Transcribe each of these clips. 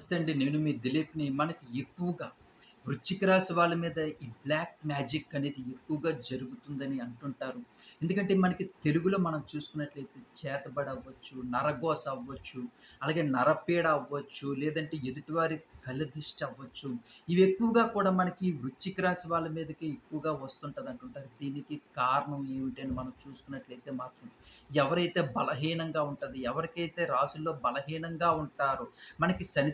నమస్తే అండి. నేను మీ దిలీప్‌ని. మనకి ఎక్కువగా వృచ్చిక రాశి వాళ్ళ మీద ఈ బ్లాక్ మ్యాజిక్ అనేది ఎక్కువగా జరుగుతుందని అంటుంటారు. ఎందుకంటే మనకి తెలుగులో మనం చూసుకున్నట్లయితే చేతబడి అవ్వచ్చు, నరగోస అవ్వచ్చు, అలాగే నరపీడ అవ్వచ్చు, లేదంటే ఎదుటివారి కలదిష్టి అవ్వచ్చు. ఇవి ఎక్కువగా కూడా మనకి వృచ్చిక రాశి వాళ్ళ మీదకి ఎక్కువగా వస్తుంటుంది అంటుంటారు దీనికి కారణం ఏమిటని మనం చూసుకున్నట్లయితే మాత్రం ఎవరైతే బలహీనంగా ఉంటుంది ఎవరికైతే రాశుల్లో బలహీనంగా ఉంటారో, మనకి శని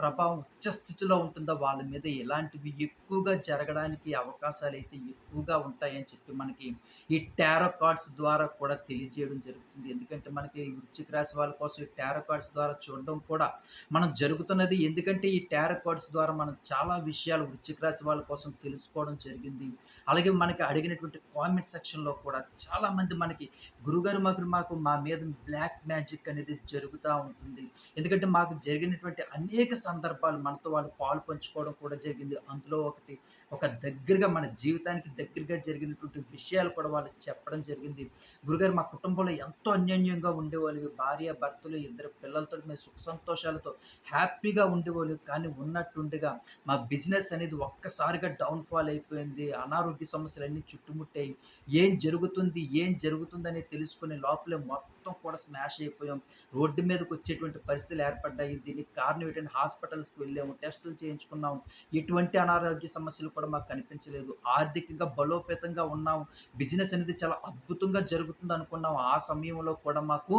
ప్రభావం ఉచ్చ స్థితిలో ఉంటుందో వాళ్ళ మీద ఎలాంటి ఇలాంటివి ఎక్కువగా జరగడానికి అవకాశాలు అయితే ఎక్కువగా ఉంటాయని చెప్పి మనకి ఈ టారో కార్డ్స్ ద్వారా కూడా తెలియజేయడం జరుగుతుంది. ఎందుకంటే మనకి వృశ్చిక రాశి వాళ్ళ కోసం ఈ టారో కార్డ్స్ ద్వారా చూడడం కూడా మనం జరుగుతున్నది ఎందుకంటే ఈ టారో కార్డ్స్ ద్వారా మనం చాలా విషయాలు వృశ్చిక రాశి వాళ్ళ కోసం తెలుసుకోవడం జరిగింది. అలాగే మనకి అడిగినటువంటి కామెంట్ సెక్షన్‌లో కూడా చాలామంది మనకి గురుగారు మాకు మాకు మా మీద బ్లాక్ మ్యాజిక్ అనేది జరుగుతూ ఉంటుంది. ఎందుకంటే మాకు జరిగినటువంటి అనేక సందర్భాలు మనతో వాళ్ళు పాలు పంచుకోవడం కూడా జరిగింది. అందులో ఒకటి ఒక దగ్గరగా మన జీవితానికి దగ్గరగా జరిగినటువంటి విషయాలు కూడా వాళ్ళు చెప్పడం జరిగింది. గురుగారు మా కుటుంబంలో ఎంతో అన్యోన్యంగా ఉండేవాళ్ళు. భార్య, భర్తలు, ఇద్దరు పిల్లలతో మేము సుఖ సంతోషాలతో హ్యాపీగా ఉండేవాళ్ళు. కానీ ఉన్నట్టుండిగా మా బిజినెస్ అనేది ఒక్కసారిగా డౌన్‌ఫాల్ అయిపోయింది. అనారోగ్య సమస్యలన్నీ చుట్టుముట్టాయి. ఏం జరుగుతుంది? ఏం జరుగుతుందని తెలుసుకునే లోపలే మొత్తం కూడా స్మాష్ అయిపోయాం. రోడ్డు మీదకి వచ్చేటువంటి పరిస్థితులు ఏర్పడ్డాయి. దీనికి కారణం ఏంటంటే హాస్పిటల్స్‌కి వెళ్ళాము. టెస్టులు చేయించుకున్నాము ఎటువంటి అనారోగ్య సమస్యలు కూడా మాకు కనిపించలేదు. ఆర్థికంగా బలోపేతంగా ఉన్నాం. బిజినెస్ అనేది చాలా అద్భుతంగా జరుగుతుంది అనుకున్నాం ఆ సమయంలో కూడా మాకు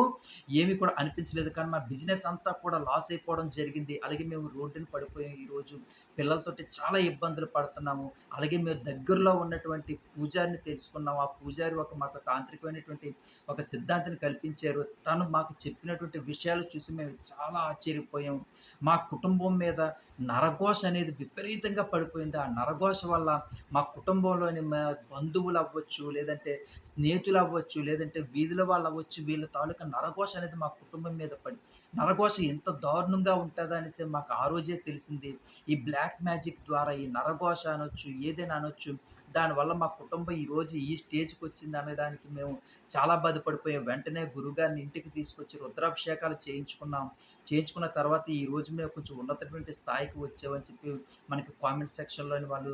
ఏమి కూడా అనిపించలేదు. కానీ మా బిజినెస్ అంతా కూడా లాస్ అయిపోవడం జరిగింది. అలాగే మేము రోడ్డుని పడిపోయాం ఈరోజు. పిల్లలతోటి చాలా ఇబ్బందులు పడుతున్నాము. అలాగే మేము దగ్గరలో ఉన్నటువంటి పూజారిని తెలుసుకున్నాం. ఆ పూజారి ఒక మాకు తాంత్రికమైనటువంటి ఒక సిద్ధాంతిని కల్పించారు. తను మాకు చెప్పినటువంటి విషయాలు చూసి మేము చాలా ఆశ్చర్యపోయాం. మా కుటుంబం మీద నరఘోష అనేది విపరీతంగా పడిపోయింది. ఆ నరఘోష వల్ల మా కుటుంబంలోని మా బంధువులు అవ్వచ్చు లేదంటే స్నేహితులు అవ్వచ్చు లేదంటే వీధుల వాళ్ళు అవ్వచ్చు వీళ్ళ తాలూకా నరఘోష అనేది మా కుటుంబం మీద పడి నరఘోష ఎంత దారుణంగా ఉంటదా అనేసి మాకు ఆ రోజే తెలిసింది. ఈ బ్లాక్ మ్యాజిక్ ద్వారా ఈ నరఘోష అనొచ్చు, ఏదైనా అనొచ్చు. దానివల్ల మా కుటుంబం ఈరోజు ఈ స్టేజ్కి వచ్చింది అనే దానికి మేము చాలా బాధపడిపోయాం. వెంటనే గురుగారిని ఇంటికి తీసుకొచ్చి రుద్రాభిషేకాలు చేయించుకున్నాం. చేయించుకున్న తర్వాత ఈరోజు మేము కొంచెం ఉన్నతమైన స్థాయికి వచ్చామని చెప్పి మనకి కామెంట్ సెక్షన్‌లోని వాళ్ళు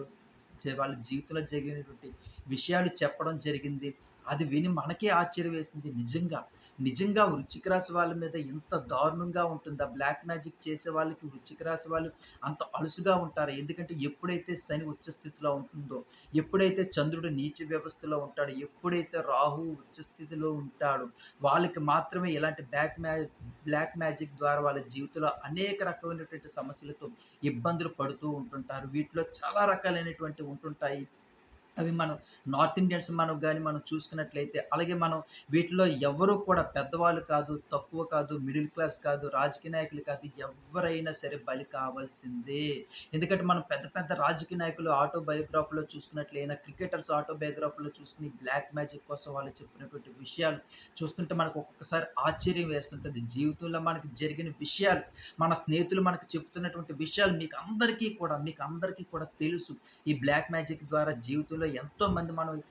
వాళ్ళ జీవితంలో జరిగినటువంటి విషయాలు చెప్పడం జరిగింది. అది విని మనకే ఆశ్చర్యం వేసింది. నిజంగా, నిజంగా వృచ్చిక రాశి వాళ్ళ మీద ఎంత దారుణంగా ఉంటుందా? బ్లాక్ మ్యాజిక్ చేసే వాళ్ళకి వృచ్చిక రాశి వాళ్ళు అంత అలుసుగా ఉంటారు ఎందుకంటే ఎప్పుడైతే శని ఉచ్చ స్థితిలో ఉంటుందో, ఎప్పుడైతే చంద్రుడు నీచ వ్యవస్థలో ఉంటాడో, ఎప్పుడైతే రాహువు ఉచ్చ స్థితిలో ఉంటాడో, వాళ్ళకి మాత్రమే ఇలాంటి బ్లాక్ మ్యా బ్లాక్ మ్యాజిక్ ద్వారా వాళ్ళ జీవితంలో అనేక రకమైనటువంటి సమస్యలతో ఇబ్బందులు పడుతూ ఉంటుంటారు. వీటిలో చాలా రకాలైనటువంటి ఉంటుంటాయి. అవి మనం నార్త్ ఇండియన్స్ మనం కానీ మనం చూసుకున్నట్లయితే, అలాగే మనం వీటిలో ఎవ్వరు కూడా పెద్దవాళ్ళు కాదు, తక్కువ కాదు, మిడిల్ క్లాస్ కాదు, రాజకీయ నాయకులు కాదు, ఎవరైనా సరే బలి కావాల్సిందే. ఎందుకంటే మనం పెద్ద పెద్ద రాజకీయ నాయకులు ఆటోబయోగ్రాఫీలో చూసుకున్నట్లయినా, క్రికెటర్స్ ఆటోబయోగ్రాఫీలో చూసుకొని బ్లాక్ మ్యాజిక్ కోసం వాళ్ళు చెప్పినటువంటి విషయాలు చూస్తుంటే మనకు ఒక్కొక్కసారి ఆశ్చర్యం వేస్తుంటుంది జీవితంలో మనకి జరిగిన విషయాలు, మన స్నేహితులు మనకు చెప్తున్నటువంటి విషయాలు మీకు అందరికీ కూడా మీకు అందరికీ కూడా తెలుసు. ఈ బ్లాక్ మ్యాజిక్ ద్వారా జీవితంలో ఎంతోమంది మనం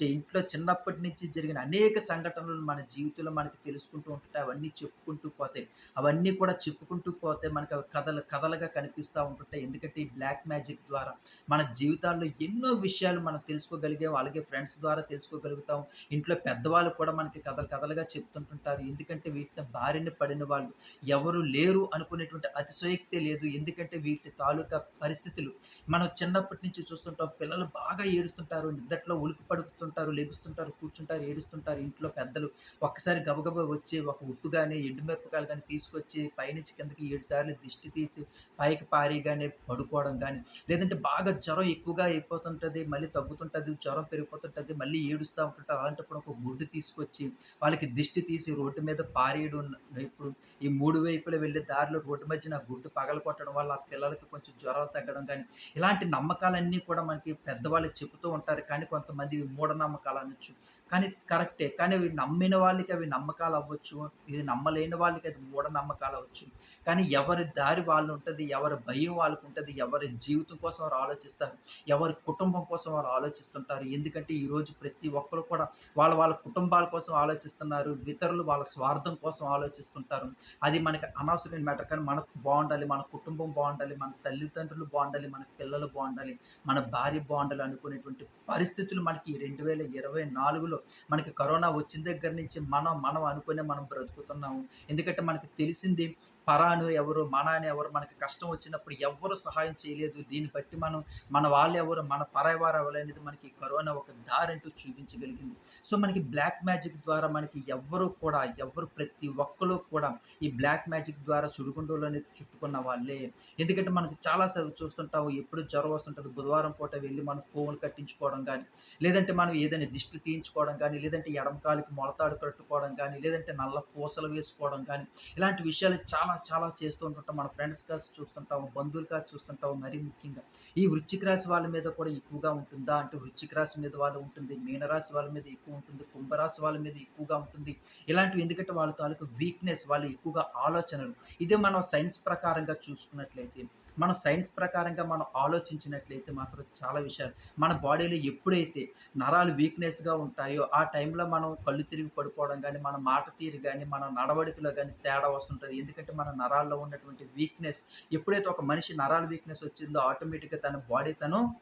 ఇంట్లో చిన్నప్పటి నుంచి జరిగిన అనేక సంఘటనలు మన జీవితంలో మనకి తెలుసుకుంటూ ఉంటుంటాయి. అవన్నీ చెప్పుకుంటూ పోతాయి. అవన్నీ కూడా చెప్పుకుంటూ పోతే మనకు అవి కథలు కథలుగా కనిపిస్తూ ఉంటుంటాయి. ఎందుకంటే ఈ బ్లాక్ మ్యాజిక్ ద్వారా మన జీవితాల్లో ఎన్నో విషయాలు మనం తెలుసుకోగలిగాం. అలాగే ఫ్రెండ్స్ ద్వారా తెలుసుకోగలుగుతాం. ఇంట్లో పెద్దవాళ్ళు కూడా మనకి కథలు కథలుగా చెప్తుంటుంటారు. ఎందుకంటే వీటిని బారిన పడిన వాళ్ళు ఎవరు లేరు అనుకునేటువంటి అతిశయోక్తే లేదు. ఎందుకంటే వీటి తాలూకా పరిస్థితులు మనం చిన్నప్పటి నుంచి చూస్తుంటాం. పిల్లలు బాగా ఏడుస్తుంటారు. నిద్దట్లో ఉలికి పడుపుతుంటారు లేపుస్తుంటారు కూర్చుంటారు, ఏడుస్తుంటారు. ఇంట్లో పెద్దలు ఒక్కసారి గబగబ వచ్చి ఒక ఉప్పు కానీ ఎండుమిరపకాయలు కానీ తీసుకొచ్చి పైనుంచి కిందకి ఏడు సార్లు దిష్టి తీసి పైకి పారేయగానే పడుకోవడం కానీ లేదంటే బాగా జ్వరం ఎక్కువగా అయిపోతుంటుంది మళ్ళీ తగ్గుతుంటుంది జ్వరం పెరిగిపోతుంటుంది మళ్ళీ ఏడుస్తూ ఉంటుంటారు. అలాంటప్పుడు ఒక గుడ్డు తీసుకొచ్చి వాళ్ళకి దిష్టి తీసి రోడ్డు మీద పారేయడం. ఇప్పుడు ఈ మూడు వైపులా వెళ్ళే దారిలో రోడ్డు మధ్యన గుడ్డు పగల కొట్టడం వల్ల ఆ పిల్లలకి కొంచెం జ్వరం తగ్గడం కానీ ఇలాంటి నమ్మకాలన్నీ కూడా మనకి పెద్దవాళ్ళు చెబుతూ ఉంటారు. కానీ కొంతమంది మూఢనమ్మకాలు అనొచ్చు. కానీ కరెక్టే. కానీ అవి నమ్మిన వాళ్ళకి అవి నమ్మకాలు అవ్వచ్చు. ఇది నమ్మలేని వాళ్ళకి అది మూఢనమ్మకాలు అవ్వచ్చు. కానీ ఎవరి దారి వాళ్ళు ఉంటుంది ఎవరి భయం వాళ్ళకు ఉంటుంది ఎవరి జీవితం కోసం వారు ఆలోచిస్తారు. ఎవరి కుటుంబం కోసం వారు ఆలోచిస్తుంటారు. ఎందుకంటే ఈరోజు ప్రతి ఒక్కరు కూడా వాళ్ళ వాళ్ళ కుటుంబాల కోసం ఆలోచిస్తున్నారు. ఇతరులు వాళ్ళ స్వార్థం కోసం ఆలోచిస్తుంటారు. అది మనకి అనవసరమైన మ్యాటర్. కానీ మనకు బాగుండాలి మన కుటుంబం బాగుండాలి మన తల్లిదండ్రులు బాగుండాలి మన పిల్లలు బాగుండాలి మన భార్య బాగుండాలి అనుకునేటువంటి పరిస్థితులు మనకి రెండు వేల ఇరవై నాలుగులో 2024లో మనకి కరోనా వచ్చిన దగ్గర నుంచి మనం, మనం అనుకునే మనం బ్రతుకుతున్నాము. ఎందుకంటే మనకి తెలిసింది పరాను ఎవరు, మన అని ఎవరు, మనకి కష్టం వచ్చినప్పుడు ఎవ్వరు సహాయం చేయలేదు. దీన్ని బట్టి మనం మన వాళ్ళు ఎవరు మన పరాయవారు ఎవరనేది మనకి కరోనా ఒక దారంటూ చూపించగలిగింది. సో, మనకి బ్లాక్ మ్యాజిక్ ద్వారా మనకి ఎవ్వరు కూడా, ఎవ్వరు ప్రతి ఒక్కరు కూడా ఈ బ్లాక్ మ్యాజిక్ ద్వారా సుడిగుండంలోనే చుట్టుకున్న వాళ్ళే. ఎందుకంటే మనకి చాలా సార్లు చూస్తుంటాము. ఎప్పుడు జ్వరం వస్తుంటుంది బుధవారం పూట వెళ్ళి మనం పువ్వులు కట్టించుకోవడం కానీ లేదంటే మనం ఏదైనా దిష్టి తీయించుకోవడం కానీ లేదంటే ఎడమకాలికి మొలతాడు కట్టుకోవడం కానీ లేదంటే నల్ల పూసలు వేసుకోవడం కానీ ఇలాంటి విషయాలు చాలా చాలా చేస్తూ ఉంటుంటాం. మన ఫ్రెండ్స్ ఫ్రెండ్స్‌గా చూస్తుంటాము. బంధువులుగా చూస్తుంటాము. మరీ ముఖ్యంగా ఈ వృశ్చిక రాశి వాళ్ళ మీద కూడా ఎక్కువగా ఉంటుందా? అంటే వృశ్చిక రాశి మీద వాళ్ళు ఉంటుంది. మీనరాశి వాళ్ళ మీద ఎక్కువ ఉంటుంది. కుంభరాశి వాళ్ళ మీద ఎక్కువగా ఉంటుంది. ఇలాంటివి ఎందుకంటే వాళ్ళ తాలూకు వీక్‌నెస్ వాళ్ళు ఎక్కువగా ఆలోచనలు. ఇదే మనం సైన్స్ ప్రకారంగా చూసుకున్నట్లయితే, మనం సైన్స్ ప్రకారంగా మనం ఆలోచించినట్లయితే మాత్రం చాలా విషయాలు మన బాడీలో ఎప్పుడైతే నరాలు వీక్‌నెస్‌గా ఉంటాయో, ఆ టైంలో మనం కళ్ళు తిరిగి పడిపోవడం కానీ మన మాట తీరు కానీ మన నడవడికలో కానీ తేడా వస్తుంటుంది ఎందుకంటే మన నరాల్లో ఉన్నటువంటి వీక్‌నెస్ ఎప్పుడైతే ఒక మనిషి నరాల వీక్‌నెస్ వచ్చిందో ఆటోమేటిక్‌గా తన బాడీ తను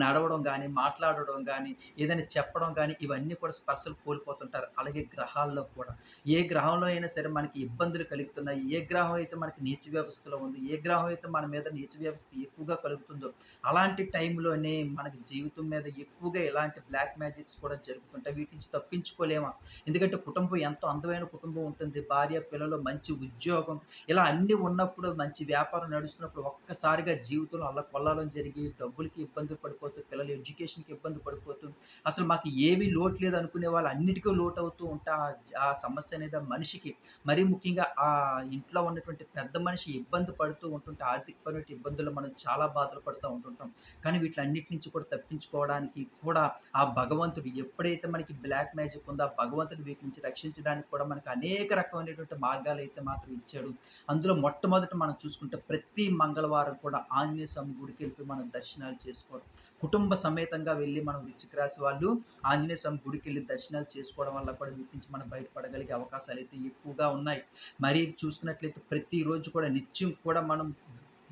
నడవడం కానీ మాట్లాడడం కానీ ఏదైనా చెప్పడం కానీ ఇవన్నీ కూడా స్పర్శలు కోల్పోతుంటారు. అలాగే గ్రహాల్లో కూడా. ఏ గ్రహంలో అయినా సరే మనకి ఇబ్బందులు కలుగుతున్నాయి. ఏ గ్రహం అయితే మనకి నీచ వ్యవస్థలో ఉంది. ఏ గ్రహం అయితే మన మీద నీచ వ్యవస్థ ఎక్కువగా కలుగుతుందో, అలాంటి టైంలోనే మనకి జీవితం మీద ఎక్కువగా ఇలాంటి బ్లాక్ మ్యాజిక్స్ కూడా జరుగుతుంటాయి. వీటి నుంచి తప్పించుకోలేమా? ఎందుకంటే కుటుంబం ఎంతో అందమైన కుటుంబం ఉంటుంది. భార్య, పిల్లలు, మంచి ఉద్యోగం ఇలా అన్నీ ఉన్నప్పుడు, మంచి వ్యాపారం నడుస్తున్నప్పుడు ఒక్కసారిగా జీవితంలో అల్లకల్లోలం జరిగి డబ్బులకి ఇబ్బందులు పడిపోతూ, పిల్లల ఎడ్యుకేషన్‌కి ఇబ్బంది పడిపోతూ, అసలు మాకు ఏమీ లోటు లేదు అనుకునే వాళ్ళు అన్నిటికీ లోటు అవుతూ ఉంటా ఆ సమస్య అనేది మనిషికి మరీ ముఖ్యంగా ఆ ఇంట్లో ఉన్నటువంటి పెద్ద మనిషి ఇబ్బంది పడుతూ ఉంటుంటే ఆర్థికపరమైన ఇబ్బందులు మనం చాలా బాధలు పడుతూ ఉంటుంటాం. కానీ వీటిలన్నిటి నుంచి కూడా తప్పించుకోవడానికి కూడా ఆ భగవంతుడు ఎప్పుడైతే మనకి బ్లాక్ మ్యాజిక్ ఉందో, ఆ భగవంతుడు వీటి నుంచి రక్షించడానికి కూడా మనకు అనేక రకమైనటువంటి మార్గాలు అయితే మాత్రం ఇచ్చాడు. అందులో మొట్టమొదట మనం చూసుకుంటే ప్రతి మంగళవారం కూడా ఆంజనేయ స్వామి గుడికి వెళ్ళి మనం దర్శనాలు చేసుకోవడం. కుటుంబ సమేతంగా వెళ్ళి మనం వృశ్చిక రాశి వాళ్ళు ఆంజనేయ స్వామి గుడికెళ్ళి దర్శనాలు చేసుకోవడం వల్ల కూడా వీటి నుంచి మనం బయటపడగలిగే అవకాశాలు అయితే ఎక్కువగా ఉన్నాయి. మరి చూసుకున్నట్లయితే ప్రతిరోజు కూడా నిత్యం కూడా మనం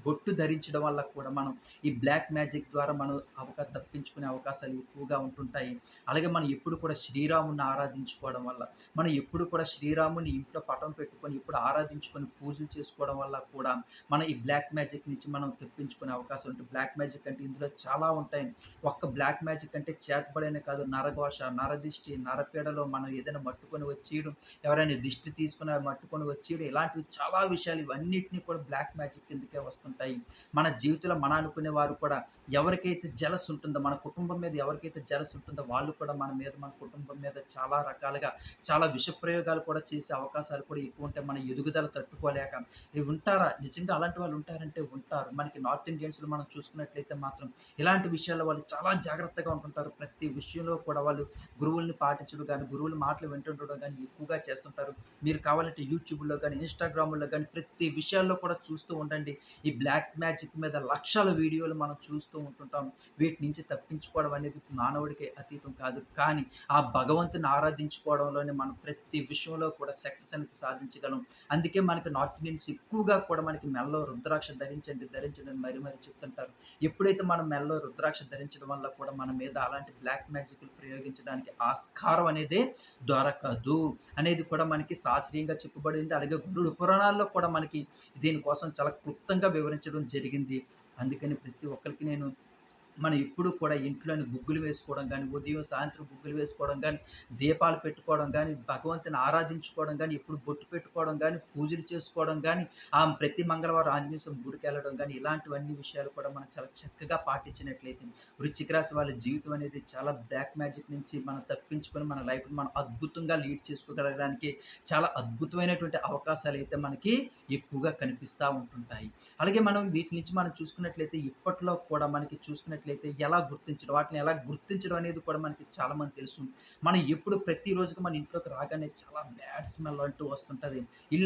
బొట్టు ధరించడం వల్ల కూడా మనం ఈ బ్లాక్ మ్యాజిక్ ద్వారా మనం అవకాశం తప్పించుకునే అవకాశాలు ఎక్కువగా ఉంటుంటాయి. అలాగే మనం ఎప్పుడు కూడా శ్రీరాముని ఆరాధించుకోవడం వల్ల, మనం ఎప్పుడు కూడా శ్రీరాముని ఇంట్లో పటం పెట్టుకొని ఎప్పుడు ఆరాధించుకొని పూజలు చేసుకోవడం వల్ల కూడా మన ఈ బ్లాక్ మ్యాజిక్ నుంచి మనం తప్పించుకునే అవకాశం ఉంటుంది. బ్లాక్ మ్యాజిక్ అంటే ఇందులో చాలా ఉంటాయి. ఒక్క బ్లాక్ మ్యాజిక్ అంటే చేతబడనే కాదు నరఘోష, నరదిష్టి, నరపీడలో మనం ఏదైనా మట్టుకొని వచ్చేయడం, ఎవరైనా దిష్టి తీసుకొని మట్టుకొని వచ్చేయడం ఇలాంటివి చాలా విషయాలు ఇవన్నిటిని కూడా బ్లాక్ మ్యాజిక్ కిందకే ఉంటాయి మన జీవితంలో మన అనుకునే వారు కూడా ఎవరికైతే జెలస్ ఉంటుందో, మన కుటుంబం మీద ఎవరికైతే జెలస్ ఉంటుందో వాళ్ళు కూడా మన మీద, మన కుటుంబం మీద చాలా రకాలుగా చాలా విష ప్రయోగాలు కూడా చేసే అవకాశాలు కూడా ఎక్కువ ఉంటాయి. మన ఎదుగుదల తట్టుకోలేక ఇవి ఉంటారా? నిజంగా అలాంటి వాళ్ళు ఉంటారంటే ఉంటారు. మనకి నార్త్ ఇండియన్స్‌లో మనం చూసుకున్నట్లయితే మాత్రం ఇలాంటి విషయాల్లో వాళ్ళు చాలా జాగ్రత్తగా ఉంటుంటారు. ప్రతి విషయంలో కూడా వాళ్ళు గురువుల్ని పాటించడం కానీ గురువుల మాటలు వింటుండడం కానీ ఎక్కువగా చేస్తుంటారు. మీరు కావాలంటే యూట్యూబ్‌లో కానీ ఇన్‌స్టాగ్రామ్‌లో కానీ ప్రతి విషయాల్లో కూడా చూస్తూ ఉండండి. ఈ బ్లాక్ మ్యాజిక్ మీద లక్షల వీడియోలు మనం చూస్తూ ఉంటుంటాం. వీటి నుంచి తప్పించుకోవడం అనేది మానవుడికి అతీతం కాదు. కానీ ఆ భగవంతుని ఆరాధించుకోవడంలోనే మనం ప్రతి విషయంలో కూడా సక్సెస్ అనేది సాధించగలం. అందుకే మనకి నార్త్ ఇండియన్స్ ఎక్కువగా కూడా మనకి మెల్లో రుద్రాక్ష ధరించండి, ధరించండి అని మరీ మరీ చెప్తుంటారు. ఎప్పుడైతే మనం మెల్లో రుద్రాక్ష ధరించడం వల్ల కూడా మన మీద అలాంటి బ్లాక్ మ్యాజిక్‌లు ప్రయోగించడానికి ఆస్కారం అనేది దొరకదు అనేది కూడా మనకి శాస్త్రీయంగా చెప్పబడింది. అలాగే గురుడు పురాణాల్లో కూడా మనకి దీనికోసం చాలా క్లుప్తంగా వివరించడం జరిగింది. అందుకని ప్రతి ఒక్కరికి నేను మనం ఇప్పుడు కూడా ఇంట్లోని గుగ్గులు వేసుకోవడం కానీ ఉదయం, సాయంత్రం గుగ్గులు వేసుకోవడం కానీ దీపాలు పెట్టుకోవడం కానీ భగవంతుని ఆరాధించుకోవడం కానీ ఎప్పుడు బొట్టు పెట్టుకోవడం కానీ పూజలు చేసుకోవడం కానీ ఆ ప్రతి మంగళవారం ఆంజనేయ స్వామి గుడికెళ్ళడం కానీ ఇలాంటివన్నీ విషయాలు కూడా మనం చాలా చక్కగా పాటించినట్లయితే వృచ్చిక రాశి వాళ్ళ జీవితం అనేది చాలా బ్లాక్ మ్యాజిక్ నుంచి మనం తప్పించుకొని మన లైఫ్‌ని మనం అద్భుతంగా లీడ్ చేసుకోగలగడానికి చాలా అద్భుతమైనటువంటి అవకాశాలు అయితే మనకి ఎక్కువగా కనిపిస్తూ ఉంటుంటాయి. అలాగే మనం వీటి నుంచి మనం చూసుకున్నట్లయితే ఇప్పట్లో కూడా మనకి చూసుకున్నట్లయితే చూసినట్లయితే ఎలా గుర్తించడం వాటిని ఎలా గుర్తించడం అనేది కూడా మనకి చాలా మంది తెలుసు మనం ఎప్పుడు ప్రతి రోజుకి మన ఇంట్లోకి రాగానే చాలా బ్యాడ్ స్మెల్ అంటూ వస్తుంటుంది.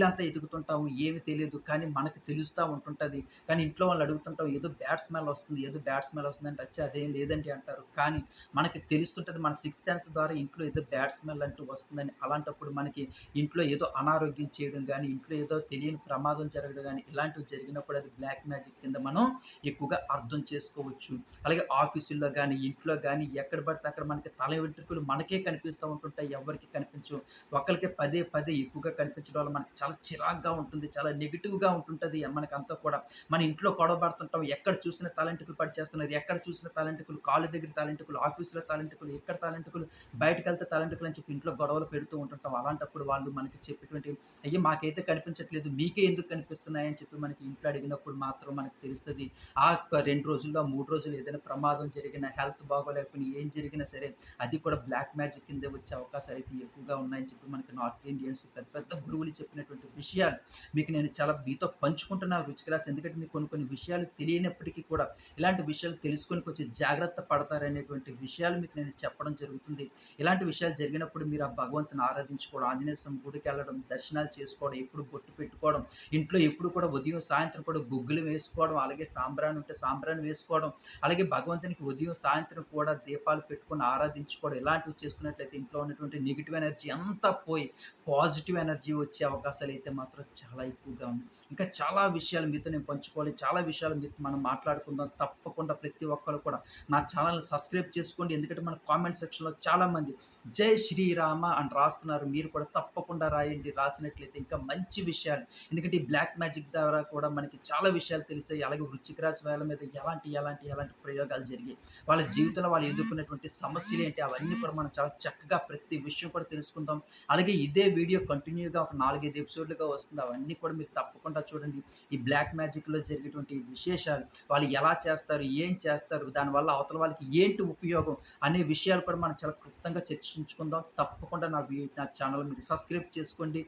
అంతా ఎదుగుతుంటాము ఏమి తెలియదు కానీ మనకు తెలుస్తూ ఉంటుంటుంది. కానీ ఇంట్లో వాళ్ళు అడుగుతుంటాం ఏదో బ్యాడ్ స్మెల్ వస్తుంది ఏదో బ్యాడ్ స్మెల్ వస్తుంది అంటే వచ్చి అదేం లేదండి అంటారు. కానీ మనకి తెలుస్తుంటుంది మన సిక్స్ సెన్స్ ద్వారా ఇంట్లో ఏదో బ్యాడ్ స్మెల్ అంటూ వస్తుందని. అలాంటప్పుడు మనకి ఇంట్లో ఏదో అనారోగ్యం చేయడం కానీ ఇంట్లో ఏదో తెలియని ప్రమాదం జరగడం కానీ ఇలాంటివి జరిగినప్పుడు అది బ్లాక్ మ్యాజిక్ కింద మనం ఎక్కువగా అర్థం చేసుకోవచ్చు. అలాగే ఆఫీసుల్లో కానీ ఇంట్లో కానీ ఎక్కడ పడితే అక్కడ మనకి తల వెంట్రుకలు మనకే కనిపిస్తూ ఉంటుంటాయి. ఎవరికి కనిపించవు. ఒకరికి పదే పదే ఎక్కువగా కనిపించడం వల్ల మనకి చాలా చిరాగ్గా ఉంటుంది. చాలా నెగిటివ్గా ఉంటుంటుంది మనకంతా కూడా. మన ఇంట్లో గొడవపడుతుంటాం ఎక్కడ చూసిన తలంటికులు పడి చేస్తున్నది ఎక్కడ చూసిన తలంటికులు కాళ్ళ దగ్గర తలంటికులు ఆఫీసులో తలంటికులు ఎక్కడ తలంటికులు బయటకు వెళ్తే తలంటికులు అని చెప్పి ఇంట్లో గొడవలు పెడుతూ ఉంటుంటాం. అలాంటప్పుడు వాళ్ళు మనకి చెప్పేటువంటి అయ్యే మాకైతే కనిపించట్లేదు. మీకే ఎందుకు కనిపిస్తున్నాయని చెప్పి మనకి ఇంట్లో అడిగినప్పుడు మాత్రం మనకు తెలుస్తుంది. ఆ రెండు రోజుల్లో మూడు రోజులు ఏదైనా ప్రమాదం జరిగిన హెల్త్ బాగోలేకపోయినా ఏం జరిగినా సరే అది కూడా బ్లాక్ మ్యాజిక్ కింద వచ్చే అవకాశాలు అయితే ఎక్కువగా ఉన్నాయని చెప్పి మనకి నార్త్ ఇండియన్స్ పెద్ద పెద్ద గురువులు చెప్పినటువంటి విషయాలు మీకు నేను చాలా మీతో పంచుకుంటున్నా రుచికరాశి. ఎందుకంటే మీకు కొన్ని కొన్ని విషయాలు తెలియనప్పటికీ కూడా ఇలాంటి విషయాలు తెలుసుకొని కొంచెం జాగ్రత్త పడతారనేటువంటి విషయాలు మీకు నేను చెప్పడం జరుగుతుంది. ఇలాంటి విషయాలు జరిగినప్పుడు మీరు ఆ భగవంతుని ఆరాధించుకోవడం ఆంజనేయ స్వామి గుడికి వెళ్ళడం దర్శనాలు చేసుకోవడం ఎప్పుడు బొట్టు పెట్టుకోవడం ఇంట్లో ఎప్పుడు కూడా ఉదయం సాయంత్రం కూడా గుగ్గులు వేసుకోవడం అలాగే సాంబ్రాన్ని ఉంటే సాంబ్రాన్ని వేసుకోవడం అలాగే భగవంతునికి ఉదయం సాయంత్రం కూడా దీపాలు పెట్టుకొని ఆరాధించుకోవడం ఇలాంటివి చేసుకున్నట్లయితే ఇంట్లో ఉన్నటువంటి నెగిటివ్ ఎనర్జీ అంతా పోయి పాజిటివ్ ఎనర్జీ వచ్చే అవకాశాలు అయితే మాత్రం చాలా ఎక్కువగా ఉంది ఇంకా చాలా విషయాలు మీతో నేను పంచుకోవాలి. చాలా విషయాలు మీతో మనం మాట్లాడుకుందాం. తప్పకుండా ప్రతి ఒక్కరు కూడా నా ఛానల్ సబ్స్క్రైబ్ చేసుకోండి. ఎందుకంటే మన కామెంట్ సెక్షన్లో చాలామంది జై శ్రీరామ అని రాస్తున్నారు. మీరు కూడా తప్పకుండా రాయండి. రాసినట్లయితే ఇంకా మంచి విషయాలు. ఎందుకంటే ఈ బ్లాక్ మ్యాజిక్ ద్వారా కూడా మనకి చాలా విషయాలు తెలిసాయి. అలాగే వృచ్చిక రాశి వాళ్ళ మీద ఎలాంటి ఎలాంటి ఎలాంటి ప్రయోగాలు జరిగాయి. వాళ్ళ జీవితంలో వాళ్ళు ఎదుర్కొన్నటువంటి సమస్యలు ఏంటి? అవన్నీ కూడా మనం చాలా చక్కగా ప్రతి విషయం కూడా తెలుసుకుందాం. అలాగే ఇదే వీడియో కంటిన్యూగా ఒక నాలుగైదు ఎపిసోడ్లుగా వస్తుంది. అవన్నీ కూడా మీరు తప్పకుండా చూడండి. ఈ బ్లాక్ మ్యాజిక్లో జరిగేటువంటి విశేషాలు వాళ్ళు ఎలా చేస్తారు ఏం చేస్తారు దానివల్ల అవతల వాళ్ళకి ఏంటి ఉపయోగం అనే విషయాలు కూడా మనం చాలా క్లుప్తంగా చర్చించుకుందాం. తప్పకుండా నా నా ఛానల్ మీరు సబ్స్క్రైబ్ చేసుకోండి.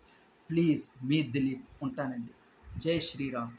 ప్లీజ్ మీ దిలీప్ ఉంటానండి. జై శ్రీరామ్.